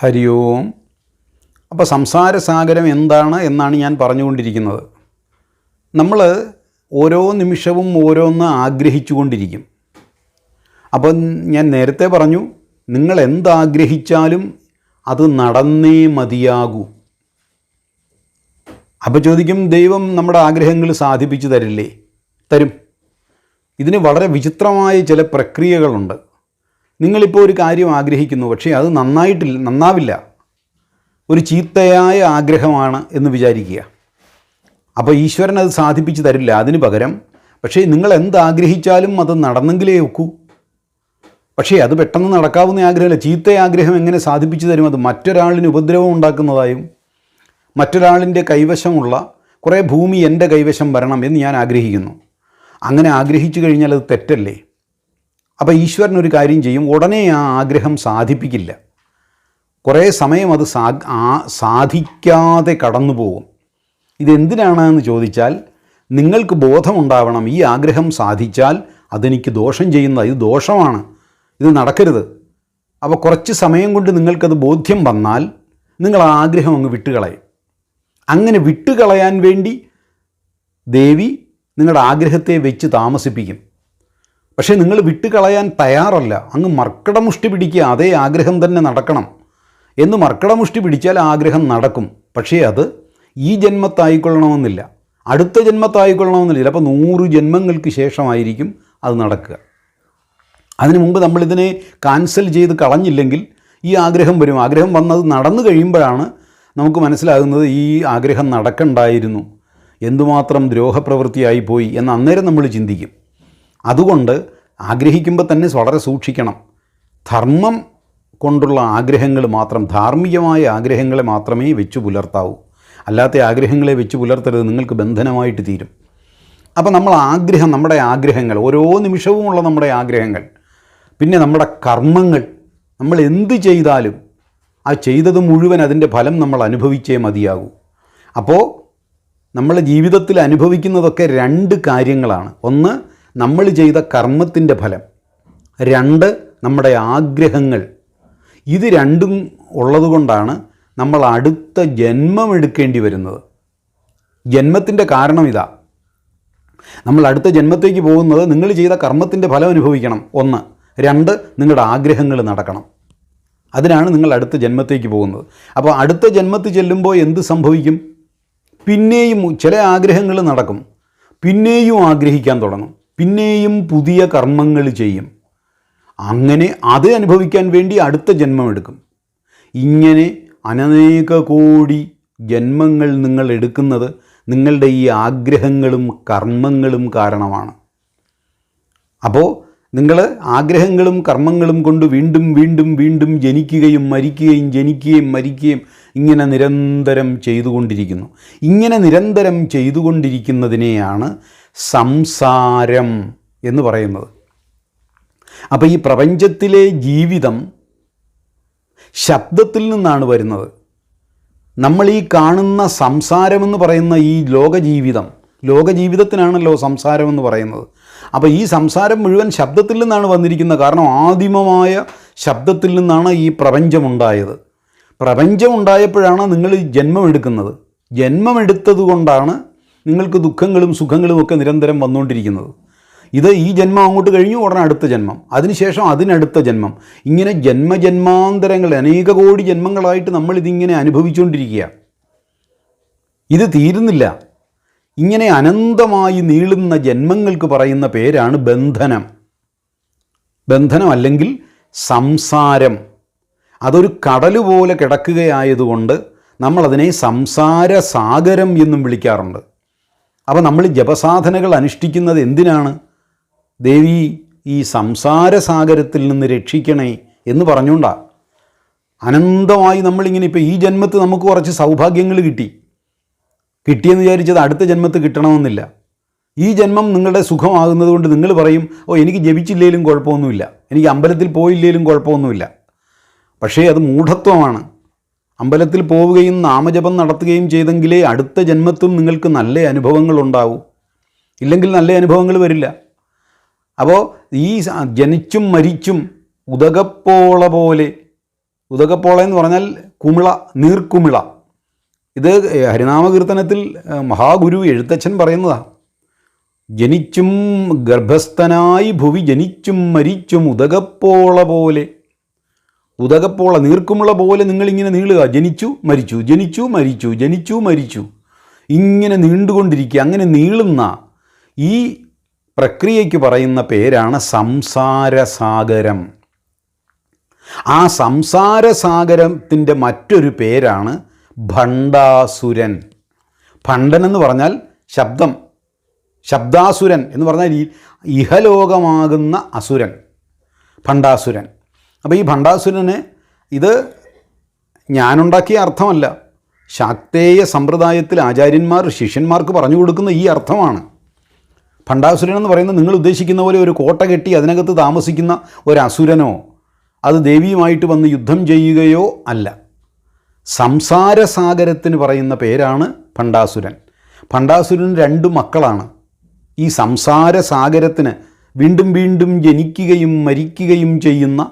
ഹരി ഓം അപ്പോൾ സംസാരസാഗരം എന്താണ് എന്നാണ് ഞാൻ പറഞ്ഞുകൊണ്ടിരിക്കുന്നത്. നമ്മൾ ഓരോ നിമിഷവും ഓരോന്ന് ആഗ്രഹിച്ചുകൊണ്ടിരിക്കും. അപ്പം ഞാൻ നേരത്തെ പറഞ്ഞു നിങ്ങൾ എന്താഗ്രഹിച്ചാലും അത് നടന്നേ മതിയാകൂ. അപ്പോൾ ചോദിക്കും ദൈവം നമ്മുടെ ആഗ്രഹങ്ങൾ സാധിപ്പിച്ചു തരില്ലേ? തരും. ഇതിന് വളരെ വിചിത്രമായ ചില പ്രക്രിയകളുണ്ട്. നിങ്ങളിപ്പോൾ ഒരു കാര്യം ആഗ്രഹിക്കുന്നു പക്ഷേ അത് നന്നായിട്ടില്ല നന്നാവില്ല. ഒരു ചീത്തയായ ആഗ്രഹമാണ് എന്ന് വിചാരിക്കുക. അപ്പോൾ ഈശ്വരൻ അത് സാധിപ്പിച്ചു തരില്ല അതിന് പകരം. പക്ഷേ നിങ്ങൾ എന്താഗ്രഹിച്ചാലും അത് നടന്നെങ്കിലേ ഒക്കൂ. പക്ഷേ അത് പെട്ടെന്ന് നടക്കാവുന്ന ആഗ്രഹമല്ല. ചീത്ത ആഗ്രഹം എങ്ങനെ സാധിപ്പിച്ചു തരും? അത് മറ്റൊരാളിന് ഉപദ്രവം ഉണ്ടാക്കുന്നതായും മറ്റൊരാളിന്റെ കൈവശമുള്ള കുറേ ഭൂമി എന്റെ കൈവശം വരണം എന്ന് ഞാൻ ആഗ്രഹിക്കുന്നു. അങ്ങനെ ആഗ്രഹിച്ചു കഴിഞ്ഞാൽ അത് തെറ്റല്ലേ? അപ്പോൾ ഈശ്വരൻ ഒരു കാര്യം ചെയ്യും. ഉടനെ ആ ആഗ്രഹം സാധിപ്പിക്കില്ല. കുറേ സമയം അത് സാ സാധിക്കാതെ കടന്നു പോകും. ഇതെന്തിനാണ് എന്ന് ചോദിച്ചാൽ നിങ്ങൾക്ക് ബോധമുണ്ടാവണം ഈ ആഗ്രഹം സാധിച്ചാൽ അതെനിക്ക് ദോഷം ചെയ്യുന്ന ഇത് ദോഷമാണ് ഇത് നടക്കരുത്. അപ്പോൾ കുറച്ച് സമയം കൊണ്ട് നിങ്ങൾക്കത് ബോധ്യം വന്നാൽ നിങ്ങൾ ആ ആഗ്രഹം അങ്ങ് വിട്ടുകളയും. അങ്ങനെ വിട്ടുകളയാൻ വേണ്ടി ദേവി നിങ്ങളുടെ ആഗ്രഹത്തെ വെച്ച് താമസിപ്പിക്കും. പക്ഷേ നിങ്ങൾ വിട്ടുകളയാൻ തയ്യാറല്ല അങ്ങ് മർക്കടമുഷ്ടി പിടിക്കുക അതേ ആഗ്രഹം തന്നെ നടക്കണം. എന്ന് മർക്കടമുഷ്ടി പിടിച്ചാൽ ആഗ്രഹം നടക്കും. പക്ഷേ അത് ഈ ജന്മത്തായിക്കൊള്ളണമെന്നില്ല. അടുത്ത ജന്മത്തായിക്കൊള്ളണമെന്നില്ല. ചിലപ്പോൾ നൂറ് ജന്മങ്ങൾക്ക് ശേഷമായിരിക്കും അത് നടക്കുക. അതിനു മുമ്പ് നമ്മളിതിനെ കാൻസൽ ചെയ്ത് കളഞ്ഞില്ലെങ്കിൽ ഈ ആഗ്രഹം വരും. ആഗ്രഹം വന്നത് നടന്നു കഴിയുമ്പോഴാണ് നമുക്ക് മനസ്സിലാകുന്നത് ഈ ആഗ്രഹം നടക്കണ്ടായിരുന്നു. എന്തുമാത്രം ദ്രോഹപ്രവൃത്തിയായി പോയി എന്ന് അന്നേരം നമ്മൾ ചിന്തിക്കും. അതുകൊണ്ട് ആഗ്രഹിക്കുമ്പോൾ തന്നെ വളരെ സൂക്ഷിക്കണം. ധർമ്മം കൊണ്ടുള്ള ആഗ്രഹങ്ങൾ മാത്രം ധാർമ്മികമായ ആഗ്രഹങ്ങളെ മാത്രമേ വെച്ച് പുലർത്താവൂ. അല്ലാത്ത ആഗ്രഹങ്ങളെ വെച്ച് പുലർത്തരുത് നിങ്ങൾക്ക് ബന്ധനമായിട്ട് തീരും. അപ്പോൾ നമ്മൾ ആഗ്രഹം നമ്മുടെ ആഗ്രഹങ്ങൾ ഓരോ നിമിഷവുമുള്ള നമ്മുടെ ആഗ്രഹങ്ങൾ പിന്നെ നമ്മുടെ കർമ്മങ്ങൾ നമ്മൾ എന്ത് ചെയ്താലും ആ ചെയ്തത് മുഴുവൻ അതിന്റെ ഫലം നമ്മൾ അനുഭവിച്ചേ മതിയാകൂ. അപ്പോൾ നമ്മളെ ജീവിതത്തിൽ അനുഭവിക്കുന്നതൊക്കെ രണ്ട് കാര്യങ്ങളാണ്. ഒന്ന് നമ്മൾ ചെയ്ത കർമ്മത്തിന്റെ ഫലം. രണ്ട് നമ്മുടെ ആഗ്രഹങ്ങൾ. ഇത് രണ്ടും ഉള്ളതുകൊണ്ടാണ് നമ്മൾ അടുത്ത ജന്മം എടുക്കേണ്ടി വരുന്നത്. ജന്മത്തിന്റെ കാരണം ഇതാ. നമ്മൾ അടുത്ത ജന്മത്തേക്ക് പോകുന്നത് നിങ്ങൾ ചെയ്ത കർമ്മത്തിന്റെ ഫലം അനുഭവിക്കണം. ഒന്ന്. രണ്ട് നിങ്ങളുടെ ആഗ്രഹങ്ങൾ നടക്കണം. അതിനാണ് നിങ്ങൾ അടുത്ത ജന്മത്തേക്ക് പോകുന്നത്. അപ്പോൾ അടുത്ത ജന്മത്തിൽ ചെല്ലുമ്പോൾ എന്ത് സംഭവിക്കും? പിന്നെയും ചില ആഗ്രഹങ്ങൾ നടക്കും. പിന്നെയും ആഗ്രഹിക്കാൻ തുടങ്ങും. പിന്നെയും പുതിയ കർമ്മങ്ങൾ ചെയ്യും. അങ്ങനെ അത് അനുഭവിക്കാൻ വേണ്ടി അടുത്ത ജന്മം എടുക്കും ഇങ്ങനെ അനേക കോടി ജന്മങ്ങൾ നിങ്ങൾ എടുക്കുന്നത് നിങ്ങളുടെ ഈ ആഗ്രഹങ്ങളും കർമ്മങ്ങളും കാരണമാണ്. അപ്പോൾ നിങ്ങൾ ആഗ്രഹങ്ങളും കർമ്മങ്ങളും കൊണ്ട് വീണ്ടും വീണ്ടും വീണ്ടും ജനിക്കുകയും മരിക്കുകയും ജനിക്കുകയും മരിക്കുകയും ഇങ്ങനെ നിരന്തരം ചെയ്തുകൊണ്ടിരിക്കുന്നു. ഇങ്ങനെ നിരന്തരം ചെയ്തുകൊണ്ടിരിക്കുന്നതിനെയാണ് സംസാരം എന്ന് പറയുന്നത്. അപ്പോൾ ഈ പ്രപഞ്ചത്തിലെ ജീവിതം ശബ്ദത്തിൽ നിന്നാണ് വരുന്നത്. നമ്മൾ ഈ കാണുന്ന സംസാരമെന്ന് പറയുന്ന ഈ ലോകജീവിതം ലോകജീവിതത്തിനാണല്ലോ സംസാരമെന്ന് പറയുന്നത്. അപ്പോൾ ഈ സംസാരം മുഴുവൻ ശബ്ദത്തിൽ നിന്നാണ് വന്നിരിക്കുന്നത് കാരണം ആദിമമായ ശബ്ദത്തിൽ നിന്നാണ് ഈ പ്രപഞ്ചമുണ്ടായത്. പ്രപഞ്ചമുണ്ടായപ്പോഴാണ് നിങ്ങൾ ജന്മമെടുക്കുന്നത്. ജന്മമെടുത്തത് കൊണ്ടാണ് നിങ്ങൾക്ക് ദുഃഖങ്ങളും സുഖങ്ങളും ഒക്കെ നിരന്തരം വന്നുകൊണ്ടിരിക്കുന്നത്. ഇത് ഈ ജന്മം അങ്ങോട്ട് കഴിഞ്ഞു ഉടനെ അടുത്ത ജന്മം. അതിനുശേഷം അതിനടുത്ത ജന്മം. ഇങ്ങനെ ജന്മജന്മാന്തരങ്ങൾ അനേക കോടി ജന്മങ്ങളായിട്ട് നമ്മളിതിങ്ങനെ അനുഭവിച്ചുകൊണ്ടിരിക്കുക. ഇത് തീരുന്നില്ല. ഇങ്ങനെ അനന്തമായി നീളുന്ന ജന്മങ്ങൾക്ക് പറയുന്ന പേരാണ് ബന്ധനം. ബന്ധനം അല്ലെങ്കിൽ സംസാരം. അതൊരു കടൽ പോലെ കിടക്കുകയായതുകൊണ്ട് നമ്മളതിനെ സംസാര സാഗരം എന്നും വിളിക്കാറുണ്ട്. അപ്പോൾ നമ്മൾ ജപസാധനകൾ അനുഷ്ഠിക്കുന്നത് എന്തിനാണ്? ദേവി ഈ സംസാര സാഗരത്തിൽ നിന്ന് രക്ഷിക്കണേ എന്ന് പറഞ്ഞുകൊണ്ടാണ് അനന്തമായി നമ്മളിങ്ങനെ ഇപ്പോൾ ഈ ജന്മത്ത് നമുക്ക് കുറച്ച് സൗഭാഗ്യങ്ങൾ കിട്ടി. കിട്ടിയെന്ന് വിചാരിച്ചത് അടുത്ത ജന്മത്ത് കിട്ടണമെന്നില്ല. ഈ ജന്മം നിങ്ങളുടെ സുഖമാകുന്നത് കൊണ്ട് നിങ്ങൾ പറയും ഓ എനിക്ക് ജപിച്ചില്ലേലും കുഴപ്പമൊന്നുമില്ല. എനിക്ക് അമ്പലത്തിൽ പോയില്ലേലും കുഴപ്പമൊന്നുമില്ല. പക്ഷേ അത് മൂഢത്വമാണ്. അമ്പലത്തിൽ പോവുകയും നാമജപം നടത്തുകയും ചെയ്തെങ്കിലേ അടുത്ത ജന്മത്തും നിങ്ങൾക്ക് നല്ല അനുഭവങ്ങൾ ഇല്ലെങ്കിൽ നല്ല അനുഭവങ്ങൾ വരില്ല. അപ്പോൾ ഈ ജനിച്ചും മരിച്ചും ഉദകപ്പോള പോലെ ഉദകപ്പോള എന്ന് പറഞ്ഞാൽ കുമിള നീർക്കുമിള. ഇത് ഹരിനാമകീർത്തനത്തിൽ മഹാഗുരു എഴുത്തച്ഛൻ പറയുന്നതാണ് ജനിച്ചും ഗർഭസ്ഥനായി ഭുവി ജനിച്ചും മരിച്ചും ഉദകപ്പോള പോലെ ഉദകപ്പോള നീർക്കുമുള പോലെ നിങ്ങളിങ്ങനെ നീളുക. ജനിച്ചു മരിച്ചു ജനിച്ചു മരിച്ചു ജനിച്ചു മരിച്ചു. ഇങ്ങനെ നീണ്ടുകൊണ്ടിരിക്കുക അങ്ങനെ നീളുന്ന ഈ പ്രക്രിയയ്ക്ക് പറയുന്ന പേരാണ് സംസാരസാഗരം. ആ സംസാരസാഗരത്തിന്റെ മറ്റൊരു പേരാണ് ഭണ്ഡാസുരൻ. ഭണ്ഡൻ എന്ന് പറഞ്ഞാൽ ശബ്ദം. ശബ്ദാസുരൻ എന്ന് പറഞ്ഞാൽ ഇഹലോകമാകുന്ന അസുരൻ ഭണ്ഡാസുരൻ. അപ്പോൾ ഈ ഭണ്ഡാസുരന് ഇത് ഞാനുണ്ടാക്കിയ അർത്ഥമല്ല. ശാക്തേയ സമ്പ്രദായത്തിൽ ആചാര്യന്മാർ ശിഷ്യന്മാർക്ക് പറഞ്ഞു കൊടുക്കുന്ന ഈ അർത്ഥമാണ്. ഭണ്ഡാസുരൻ എന്ന് പറയുന്നത് നിങ്ങൾ ഉദ്ദേശിക്കുന്ന പോലെ ഒരു കോട്ട കെട്ടി അതിനകത്ത് താമസിക്കുന്ന ഒരു അസുരനോ അത് ദേവിയുമായിട്ട് വന്ന് യുദ്ധം ചെയ്യുകയോ അല്ല. സംസാരസാഗരത്തിന് പറയുന്ന പേരാണ് ഭണ്ഡാസുരൻ. ഭണ്ഡാസുരന് രണ്ട് മക്കളാണ്. ഈ സംസാരസാഗരത്തിന് വീണ്ടും വീണ്ടും ജനിക്കുകയും മരിക്കുകയും ചെയ്യുന്ന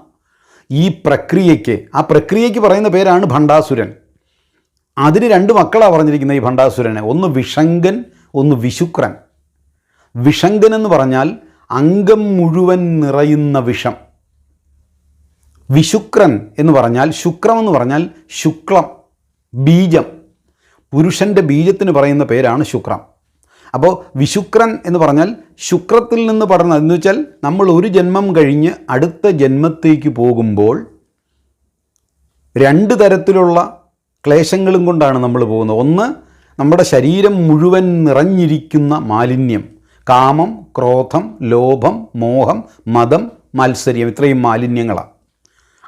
ഈ പ്രക്രിയയ്ക്ക് ആ പ്രക്രിയയ്ക്ക് പറയുന്ന പേരാണ് ഭണ്ഡാസുരൻ. അതിന് രണ്ട് മക്കളാണ് പറഞ്ഞിരിക്കുന്നത് ഈ ഭണ്ഡാസുരനെ. ഒന്ന് വിഷങ്കൻ ഒന്ന് വിശുക്രൻ. വിഷങ്കൻ എന്ന് പറഞ്ഞാൽ അംഗം മുഴുവൻ നിറയുന്ന വിഷം. വിശുക്രൻ എന്ന് പറഞ്ഞാൽ ശുക്രം എന്ന് പറഞ്ഞാൽ ശുക്ലം ബീജം. പുരുഷന്റെ ബീജത്തിന് പറയുന്ന പേരാണ് ശുക്രം. അപ്പോൾ വിശുക്രൻ എന്ന് പറഞ്ഞാൽ ശുക്രത്തിൽ നിന്ന് പഠനം എന്ന് വെച്ചാൽ നമ്മൾ ഒരു ജന്മം കഴിഞ്ഞ് അടുത്ത ജന്മത്തേക്ക് പോകുമ്പോൾ രണ്ട് തരത്തിലുള്ള ക്ലേശങ്ങളും കൊണ്ടാണ് നമ്മൾ പോകുന്നത്. ഒന്ന് നമ്മുടെ ശരീരം മുഴുവൻ നിറഞ്ഞിരിക്കുന്ന മാലിന്യം. കാമം ക്രോധം ലോഭം മോഹം മതം മത്സര്യം ഇത്രയും മാലിന്യങ്ങളാണ്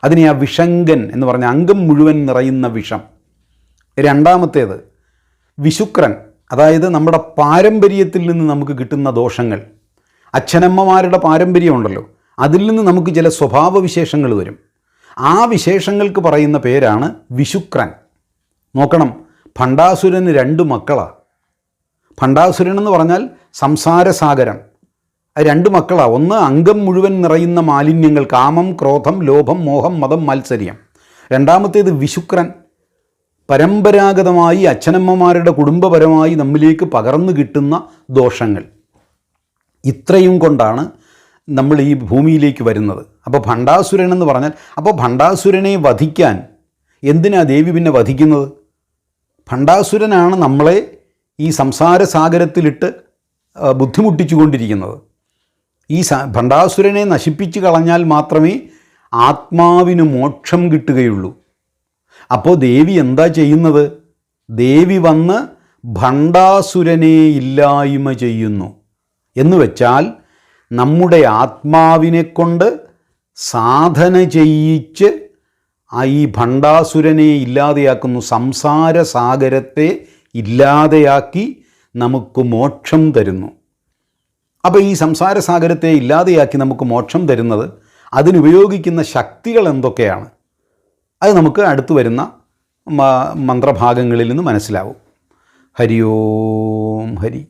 അതിനെ ആ വിഷങ്കൻ എന്ന് പറഞ്ഞ അംഗം മുഴുവൻ നിറയുന്ന വിഷം. രണ്ടാമത്തേത് വിശുക്രൻ അതായത് നമ്മുടെ പാരമ്പര്യത്തിൽ നിന്ന് നമുക്ക് കിട്ടുന്ന ദോഷങ്ങൾ. അച്ഛനമ്മമാരുടെ പാരമ്പര്യമുണ്ടല്ലോ അതിൽ നിന്ന് നമുക്ക് ചില സ്വഭാവ വിശേഷങ്ങൾ വരും. ആ വിശേഷങ്ങൾക്ക് പറയുന്ന പേരാണ് വിശുക്രൻ. നോക്കണം ഭണ്ഡാസുരന് രണ്ട് മക്കളാണ് ഭണ്ഡാസുരൻ എന്ന് പറഞ്ഞാൽ സംസാരസാഗരം. രണ്ട് മക്കളാണ് ഒന്ന് അംഗം മുഴുവൻ നിറയുന്ന മാലിന്യങ്ങൾ കാമം ക്രോധം ലോഭം മോഹം മതം മത്സര്യം. രണ്ടാമത്തേത് വിശുക്രൻ. പരമ്പരാഗതമായി അച്ഛനമ്മമാരുടെ കുടുംബപരമായി നമ്മിലേക്ക് പകർന്നു കിട്ടുന്ന ദോഷങ്ങൾ. ഇത്രയും കൊണ്ടാണ് നമ്മൾ ഈ ഭൂമിയിലേക്ക് വരുന്നത്. അപ്പോൾ ഭണ്ഡാസുരൻ എന്ന് പറഞ്ഞാൽ അപ്പോൾ ഭണ്ഡാസുരനെ വധിക്കാൻ എന്തിനാ ദേവി പിന്നെ വധിക്കുന്നത്? ഭണ്ഡാസുരനാണ് നമ്മളെ ഈ സംസാര സാഗരത്തിലിട്ട് ആ, ബുദ്ധിമുട്ടിച്ചു കൊണ്ടിരിക്കുന്നത് ഈ ഭണ്ഡാസുരനെ നശിപ്പിച്ചു കളഞ്ഞാൽ മാത്രമേ ആത്മാവിന് മോക്ഷം കിട്ടുകയുള്ളൂ. അപ്പോൾ ദേവി എന്താ ചെയ്യുന്നത്? ദേവി വന്ന് ഭണ്ഡാസുരനെ ഇല്ലായ്മ ചെയ്യുന്നു. എന്ന് വെച്ചാൽ നമ്മുടെ ആത്മാവിനെ കൊണ്ട് സാധന ചെയ്യിച്ച് ഈ ഭണ്ഡാസുരനെ ഇല്ലാതെയാക്കുന്നു. സംസാര സാഗരത്തെ ഇല്ലാതെയാക്കി നമുക്ക് മോക്ഷം തരുന്നു. അപ്പോൾ ഈ സംസാര സാഗരത്തെ ഇല്ലാതെയാക്കി നമുക്ക് മോക്ഷം തരുന്നത് അതിനുപയോഗിക്കുന്ന ശക്തികൾ എന്തൊക്കെയാണ്? അത് നമുക്ക് അടുത്തു വരുന്ന മന്ത്രഭാഗങ്ങളിൽ നിന്ന് മനസ്സിലാവും. ഹരി ഓം ഹരി.